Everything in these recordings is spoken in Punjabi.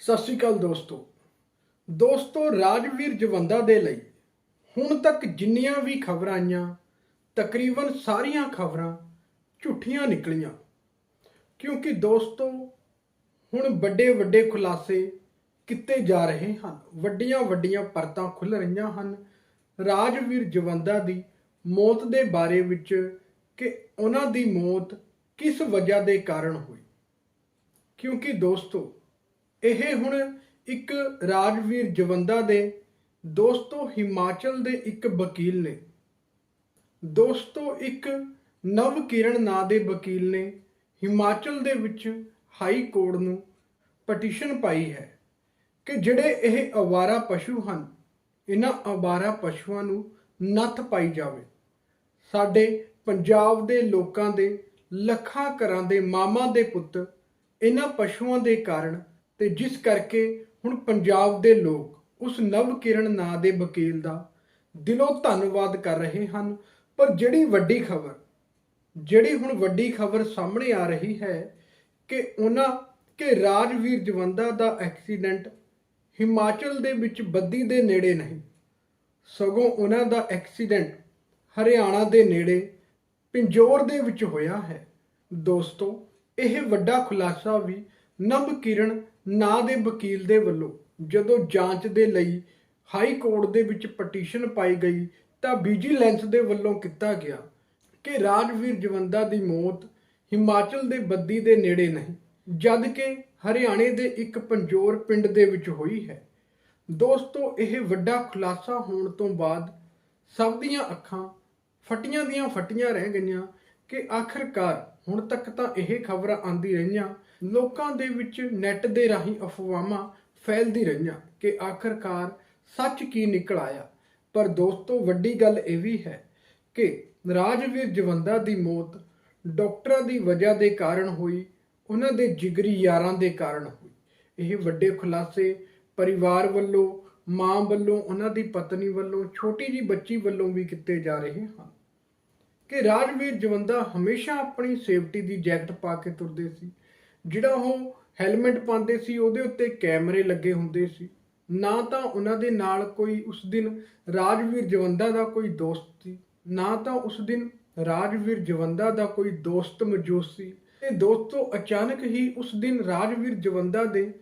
ਸਤਿ ਸ਼੍ਰੀ ਅਕਾਲ ਦੋਸਤੋ। ਦੋਸਤੋ, ਰਾਜਵੀਰ ਜਵੰਦਾ ਦੇ ਲਈ ਹੁਣ ਤੱਕ ਜਿੰਨੀਆਂ ਵੀ ਖਬਰਾਂ ਆਈਆਂ, ਤਕਰੀਬਨ ਸਾਰੀਆਂ ਖਬਰਾਂ ਝੂਠੀਆਂ ਨਿਕਲੀਆਂ। ਕਿਉਂਕਿ ਦੋਸਤੋ, ਹੁਣ ਵੱਡੇ ਵੱਡੇ ਖੁਲਾਸੇ ਕੀਤੇ ਜਾ ਰਹੇ ਹਨ। ਵੱਡੀਆਂ ਵੱਡੀਆਂ ਪਰਤਾਂ ਖੁੱਲ ਰਹੀਆਂ ਹਨ। ਰਾਜਵੀਰ ਜਵੰਦਾ ਦੀ ਮੌਤ ਦੇ ਬਾਰੇ ਵਿੱਚ ਕਿ ਉਹਨਾਂ ਦੀ ਮੌਤ ਕਿਸ ਵਜ੍ਹਾ ਦੇ ਕਾਰਨ ਹੋਈ। ਕਿਉਂਕਿ ਦੋਸਤੋ ਇਹ ਹੁਣ ਇੱਕ ਰਾਜਵੀਰ ਜਵੰਦਾ ਦੇ, ਦੋਸਤੋ ਹਿਮਾਚਲ ਦੇ ਇੱਕ ਵਕੀਲ ਨੇ। ਦੋਸਤੋ ਇੱਕ ਨਵ ਕਿਰਨ ਨਾਂ ਦੇ ਵਕੀਲ ਨੇ, ਹਿਮਾਚਲ ਦੇ ਵਿੱਚ ਹਾਈ ਕੋਰਟ ਨੂੰ ਪਟੀਸ਼ਨ ਪਾਈ ਹੈ ਕਿ ਜਿਹੜੇ ਇਹ ਅਵਾਰਾ ਪਸ਼ੂ ਹਨ, ਇਹਨਾਂ ਅਵਾਰਾ ਪਸ਼ੂਆਂ ਨੂੰ ਨੱਥ ਪਾਈ ਜਾਵੇ। ਸਾਡੇ ਪੰਜਾਬ ਦੇ ਲੋਕਾਂ ਦੇ, ਲੱਖਾਂ ਘਰਾਂ ਦੇ ਮਾਮਾ ਦੇ ਪੁੱਤ ਇਹਨਾਂ ਪਸ਼ੂਆਂ ਦੇ ਕਾਰਨ ਤੇ ਜਿਸ ਕਰਕੇ ਹੁਣ ਪੰਜਾਬ ਦੇ ਲੋਕ ਉਸ ਨਵ ਕਿਰਨ ਨਾਂ ਦੇ ਵਕੀਲ ਦਾ ਦਿਲੋਂ ਧੰਨਵਾਦ ਕਰ ਰਹੇ ਹਨ। ਪਰ ਜਿਹੜੀ ਵੱਡੀ ਖਬਰ, ਜਿਹੜੀ ਹੁਣ ਵੱਡੀ ਖਬਰ ਸਾਹਮਣੇ ਆ ਰਹੀ ਹੈ ਕਿ ਉਹਨਾਂ, ਕਿ ਰਾਜਵੀਰ ਜਵੰਦਾ ਦਾ ਐਕਸੀਡੈਂਟ ਹਿਮਾਚਲ ਦੇ ਵਿੱਚ ਬੱਦੀ ਦੇ ਨੇੜੇ ਨਹੀਂ, ਸਗੋਂ ਉਹਨਾਂ ਦਾ ਐਕਸੀਡੈਂਟ ਹਰਿਆਣਾ ਦੇ ਨੇੜੇ ਪਿੰਜੋਰ ਦੇ ਵਿੱਚ ਹੋਇਆ ਹੈ। ਦੋਸਤੋ, ਇਹ ਵੱਡਾ ਖੁਲਾਸਾ ਵੀ ਨਵ ਕਿਰਨ ਨਾਂ ਦੇ ਵਕੀਲ ਦੇ ਵੱਲੋਂ ਜਦੋਂ ਜਾਂਚ ਦੇ ਲਈ ਹਾਈ ਕੋਰਟ ਦੇ ਵਿੱਚ ਪਟੀਸ਼ਨ ਪਾਈ ਗਈ ਤਾਂ ਵਿਜੀਲੈਂਸ ਦੇ ਵੱਲੋਂ ਕੀਤਾ ਗਿਆ ਕਿ ਰਾਜਵੀਰ ਜਵੰਦਾ ਦੀ ਮੌਤ ਹਿਮਾਚਲ ਦੇ ਬੱਦੀ ਦੇ ਨੇੜੇ ਨਹੀਂ, ਜਦ ਕਿ ਹਰਿਆਣੇ ਦੇ ਇੱਕ ਪੰਜੋਰ ਪਿੰਡ ਦੇ ਵਿੱਚ ਹੋਈ ਹੈ। ਦੋਸਤੋ, ਇਹ ਵੱਡਾ ਖੁਲਾਸਾ ਹੋਣ ਤੋਂ ਬਾਅਦ ਸਭ ਦੀਆਂ ਅੱਖਾਂ ਫਟੀਆਂ ਦੀਆਂ ਫਟੀਆਂ ਰਹਿ ਗਈਆਂ ਕਿ ਆਖਰਕਾਰ ਹੁਣ ਤੱਕ ਤਾਂ ਇਹ ਖਬਰਾਂ ਆਂਦੀ ਰਹੀਆਂ, ਲੋਕਾਂ ਦੇ ਵਿੱਚ ਨੈੱਟ ਦੇ ਰਾਹੀਂ ਅਫਵਾਹਾਂ ਫੈਲਦੀ ਰਹੀਆਂ ਕਿ ਆਖਰਕਾਰ ਸੱਚ ਕੀ ਨਿਕਲ ਆਇਆ। ਪਰ ਦੋਸਤੋ, ਵੱਡੀ ਗੱਲ ਇਹ ਵੀ ਹੈ ਕਿ ਰਾਜਵੀਰ ਜਵੰਦਾ ਦੀ ਮੌਤ ਡਾਕਟਰਾਂ ਦੀ ਵਜ੍ਹਾ ਦੇ ਕਾਰਨ ਹੋਈ, ਉਹਨਾਂ ਦੇ ਜਿਗਰੀ ਯਾਰਾਂ ਦੇ ਕਾਰਨ ਹੋਈ। ਇਹ ਵੱਡੇ ਖੁਲਾਸੇ ਪਰਿਵਾਰ ਵੱਲੋਂ, ਮਾਂ ਵੱਲੋਂ, ਉਹਨਾਂ ਦੀ ਪਤਨੀ ਵੱਲੋਂ, ਛੋਟੀ ਜੀ ਬੱਚੀ ਵੱਲੋਂ ਵੀ ਕੀਤੇ ਜਾ ਰਹੇ ਹਨ। ਕਿ ਰਾਜਵੀਰ ਜਵੰਦਾ ਹਮੇਸ਼ਾ ਆਪਣੀ ਸੇਫਟੀ ਦੀ ਜੈਕਟ ਪਾ ਕੇ ਤੁਰਦੇ ਸੀ। ਜਿਹੜਾ ਉਹ ਹੈਲਮਟ ਪਾਉਂਦੇ ਸੀ, ਉਹਦੇ ਉੱਤੇ ਕੈਮਰੇ ਲੱਗੇ ਹੁੰਦੇ ਸੀ। ਨਾ ਤਾਂ ਉਹਨਾਂ ਦੇ ਨਾਲ ਕੋਈ ਉਸ ਦਿਨ ਰਾਜਵੀਰ ਜਵੰਦਾ ਦਾ ਕੋਈ ਦੋਸਤ ਸੀ, ਨਾ ਤਾਂ ਉਸ ਦਿਨ ਰਾਜਵੀਰ ਜਵੰਦਾ ਦਾ ਕੋਈ ਦੋਸਤ ਮੌਜੂਦ ਸੀ। ਤੇ ਦੋਸਤੋ, ਅਚਾਨਕ ਹੀ ਉਸ ਦਿਨ ਰਾਜਵੀਰ ਜਵੰਦਾ ਦੇ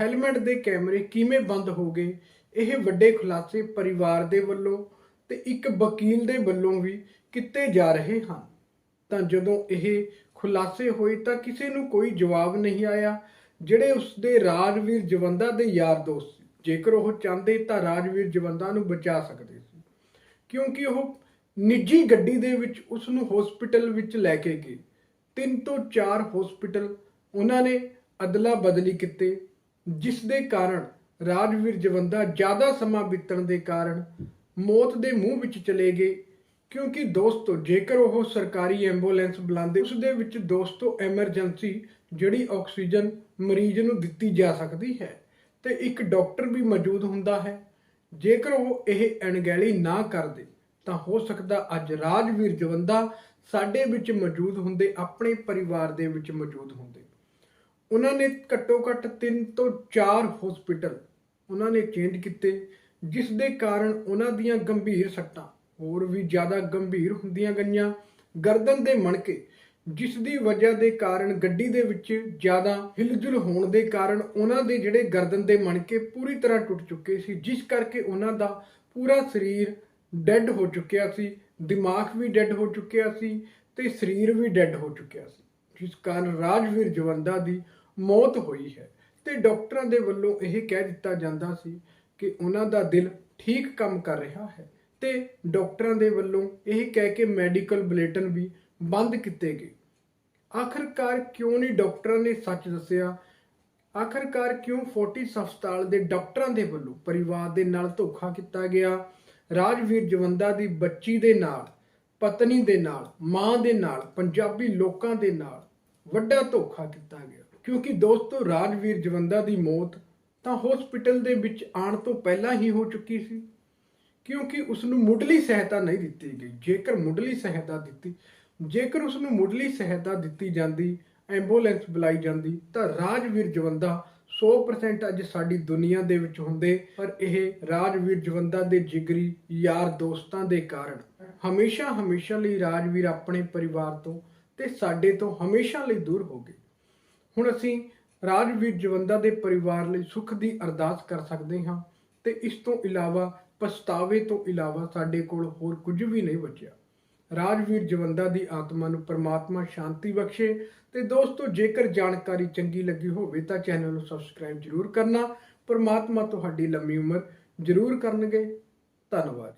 ਹੈਲਮਟ ਦੇ ਕੈਮਰੇ ਕਿਵੇਂ ਬੰਦ ਹੋ ਗਏ, ਇਹ ਵੱਡੇ ਖੁਲਾਸੇ ਪਰਿਵਾਰ ਦੇ ਵੱਲੋਂ ਤੇ ਇੱਕ ਵਕੀਲ ਦੇ ਵੱਲੋਂ ਵੀ ਕੀਤੇ ਜਾ ਰਹੇ ਹਨ। ਤਾਂ ਜਦੋਂ ਇਹ ਖੁਲਾਸੇ ਹੋਏ ਤਾਂ ਕਿਸੇ ਨੂੰ ਕੋਈ ਜਵਾਬ ਨਹੀਂ ਆਇਆ। ਜਿਹੜੇ ਉਸ ਦੇ ਰਾਜਵੀਰ ਜਵੰਦਾ ਦੇ ਯਾਰ ਦੋਸਤ ਜੇਕਰ ਉਹ ਚਾਹੁੰਦੇ ਤਾਂ ਰਾਜਵੀਰ ਜਵੰਦਾ ਨੂੰ ਬਚਾ ਸਕਦੇ ਸੀ। ਕਿਉਂਕਿ ਉਹ ਨਿੱਜੀ ਗੱਡੀ ਦੇ ਵਿੱਚ ਉਸ ਨੂੰ ਹਸਪੀਟਲ ਵਿੱਚ ਲੈ ਕੇ ਗਏ। ਤਿੰਨ ਤੋਂ ਚਾਰ ਹਸਪੀਟਲ ਉਹਨਾਂ ਨੇ ਅਦਲਾ ਬਦਲੀ ਕੀਤੇ, ਜਿਸ ਦੇ ਕਾਰਨ ਰਾਜਵੀਰ ਜਵੰਦਾ ਜ਼ਿਆਦਾ ਸਮਾਂ ਬੀਤਣ ਦੇ ਕਾਰਨ ਮੌਤ ਦੇ ਮੂੰਹ ਵਿੱਚ ਚਲੇ ਗਏ, ਕਿਉਂਕਿ ਦੋਸਤੋ, ਜੇਕਰ ਉਹ ਸਰਕਾਰੀ ਐਂਬੂਲੈਂਸ ਬੁਲਾਉਂਦੇ, ਉਸ ਦੇ ਵਿੱਚ ਦੋਸਤੋ ਐਮਰਜੈਂਸੀ ਜਿਹੜੀ ਆਕਸੀਜਨ ਮਰੀਜ਼ ਨੂੰ ਦਿੱਤੀ ਜਾ ਸਕਦੀ ਹੈ ਤੇ ਇੱਕ ਡਾਕਟਰ ਵੀ ਮੌਜੂਦ ਹੁੰਦਾ ਹੈ। ਜੇਕਰ ਉਹ ਇਹ ਅਣਗਹਿਲੀ ਨਾ ਕਰਦੇ, ਤਾਂ ਹੋ ਸਕਦਾ ਅੱਜ ਰਾਜਵੀਰ ਜਵੰਦਾ ਸਾਡੇ ਵਿੱਚ ਮੌਜੂਦ ਹੁੰਦੇ, ਆਪਣੇ ਪਰਿਵਾਰ ਦੇ ਵਿੱਚ ਮੌਜੂਦ ਹੁੰਦੇ। ਉਹਨਾਂ ਨੇ ਘੱਟੋ ਘੱਟ 3 ਤੋਂ 4 ਹਸਪੀਟਲ ਉਹਨਾਂ ਨੇ ਚੇਂਜ ਕੀਤੇ। ਜਿਸ ਦੇ ਕਾਰਨ ਉਹਨਾਂ ਦੀਆਂ ਗੰਭੀਰ ਸੱਟਾਂ ਹੋਰ ਵੀ ਜ਼ਿਆਦਾ ਗੰਭੀਰ ਹੁੰਦੀਆਂ ਗਈਆਂ। ਗਰਦਨ ਦੇ ਮਣਕੇ, ਜਿਸ ਦੀ ਵਜ੍ਹਾ ਦੇ ਕਾਰਨ ਗੱਡੀ ਦੇ ਵਿੱਚ ਜ਼ਿਆਦਾ ਹਿਲਜੁਲ ਹੋਣ ਦੇ ਕਾਰਨ ਉਹਨਾਂ ਦੇ ਜਿਹੜੇ ਗਰਦਨ ਦੇ ਮਣਕੇ ਪੂਰੀ ਤਰ੍ਹਾਂ ਟੁੱਟ ਚੁੱਕੇ ਸੀ, ਜਿਸ ਕਰਕੇ ਉਹਨਾਂ ਦਾ ਪੂਰਾ ਸਰੀਰ ਡੈੱਡ ਹੋ ਚੁੱਕਿਆ ਸੀ, ਦਿਮਾਗ ਵੀ ਡੈੱਡ ਹੋ ਚੁੱਕਿਆ ਸੀ ਤੇ ਸਰੀਰ ਵੀ ਡੈੱਡ ਹੋ ਚੁੱਕਿਆ ਸੀ, ਜਿਸ ਕਾਰਨ ਰਾਜਵੀਰ ਜਵੰਦਾ ਦੀ ਮੌਤ ਹੋਈ ਹੈ ਤੇ ਡਾਕਟਰਾਂ ਦੇ ਵੱਲੋਂ ਇਹ ਕਹਿ ਦਿੱਤਾ ਜਾਂਦਾ ਸੀ ਕਿ ਉਹਨਾਂ ਦਾ ਦਿਲ ਠੀਕ ਕੰਮ ਕਰ ਰਿਹਾ ਹੈ ਤੇ ਡਾਕਟਰਾਂ ਦੇ ਵੱਲੋਂ ਇਹ ਕਹਿ ਕੇ ਮੈਡੀਕਲ ਬੁਲੇਟਿਨ ਵੀ ਬੰਦ ਕੀਤੇ ਗਏ। ਆਖਰਕਾਰ ਕਿਉਂ ਨਹੀਂ ਡਾਕਟਰਾਂ ਨੇ ਸੱਚ ਦੱਸਿਆ? ਆਖਰਕਾਰ ਕਿਉਂ ਫੋਰਟਿਸ ਹਸਪਤਾਲ ਦੇ ਡਾਕਟਰਾਂ ਦੇ ਵੱਲੋਂ ਪਰਿਵਾਰ ਦੇ ਨਾਲ ਧੋਖਾ ਕੀਤਾ ਗਿਆ? ਰਾਜਵੀਰ ਜਵੰਦਾ ਦੀ ਬੱਚੀ ਦੇ ਨਾਲ, ਪਤਨੀ ਦੇ ਨਾਲ, ਮਾਂ ਦੇ ਨਾਲ, ਪੰਜਾਬੀ ਲੋਕਾਂ ਦੇ ਨਾਲ ਵੱਡਾ ਧੋਖਾ ਕੀਤਾ ਗਿਆ। ਕਿਉਂਕਿ ਦੋਸਤੋ, ਰਾਜਵੀਰ ਜਵੰਦਾ ਦੀ ਮੌਤ ਤਾਂ ਹਸਪੀਟਲ ਦੇ ਵਿੱਚ ਆਉਣ ਤੋਂ ਪਹਿਲਾਂ ਹੀ ਹੋ ਚੁੱਕੀ ਸੀ। ਕਿਉਂਕਿ ਉਸ ਨੂੰ ਮੁੱਢਲੀ ਸਹਾਇਤਾ ਨਹੀਂ ਦਿੱਤੀ ਗਈ। ਜੇਕਰ ਮੁੱਢਲੀ ਸਹਾਇਤਾ ਦਿੱਤੀ, ਜੇਕਰ ਉਸ ਨੂੰ ਮੁੱਢਲੀ ਸਹਾਇਤਾ ਦਿੱਤੀ ਜਾਂਦੀ ਐਂਬੂਲੈਂਸ ਬੁਲਾਈ ਜਾਂਦੀ, ਤਾਂ ਰਾਜਵੀਰ ਜਵੰਦਾ 100% ਅੱਜ ਸਾਡੀ ਦੁਨੀਆ ਦੇ ਵਿੱਚ ਹੁੰਦੇ। ਪਰ ਇਹ ਰਾਜਵੀਰ ਜਵੰਦਾ ਦੇ ਜਿਗਰੀ ਯਾਰ ਦੋਸਤਾਂ ਦੇ ਕਾਰਨ ਹਮੇਸ਼ਾ ਹਮੇਸ਼ਾ ਲਈ ਰਾਜਵੀਰ ਆਪਣੇ ਪਰਿਵਾਰ ਤੋਂ ਤੇ ਸਾਡੇ ਤੋਂ ਹਮੇਸ਼ਾ ਲਈ ਦੂਰ ਹੋ ਗਏ। ਹੁਣ ਅਸੀਂ ਰਾਜਵੀਰ ਜਵੰਦਾ ਦੇ ਪਰਿਵਾਰ ਲਈ ਸੁੱਖ ਦੀ ਅਰਦਾਸ ਕਰ ਸਕਦੇ ਹਾਂ ਤੇ ਇਸ ਤੋਂ ਇਲਾਵਾ ਪਛਤਾਵੇ ਤੋਂ ਇਲਾਵਾ ਸਾਡੇ ਕੋਲ ਹੋਰ ਕੁਝ ਵੀ ਨਹੀਂ ਬਚਿਆ। ਰਾਜਵੀਰ ਜਵੰਦਾ ਦੀ ਆਤਮਾ ਨੂੰ ਪਰਮਾਤਮਾ ਸ਼ਾਂਤੀ ਬਖਸ਼ੇ ਤੇ ਦੋਸਤੋ, ਜੇਕਰ ਜਾਣਕਾਰੀ ਚੰਗੀ ਲੱਗੀ ਹੋਵੇ ਤਾਂ ਚੈਨਲ ਨੂੰ ਸਬਸਕ੍ਰਾਈਬ ਜਰੂਰ ਕਰਨਾ। ਪਰਮਾਤਮਾ ਤੁਹਾਡੀ ਲੰਮੀ ਉਮਰ ਜਰੂਰ ਕਰਨਗੇ। ਧੰਨਵਾਦ।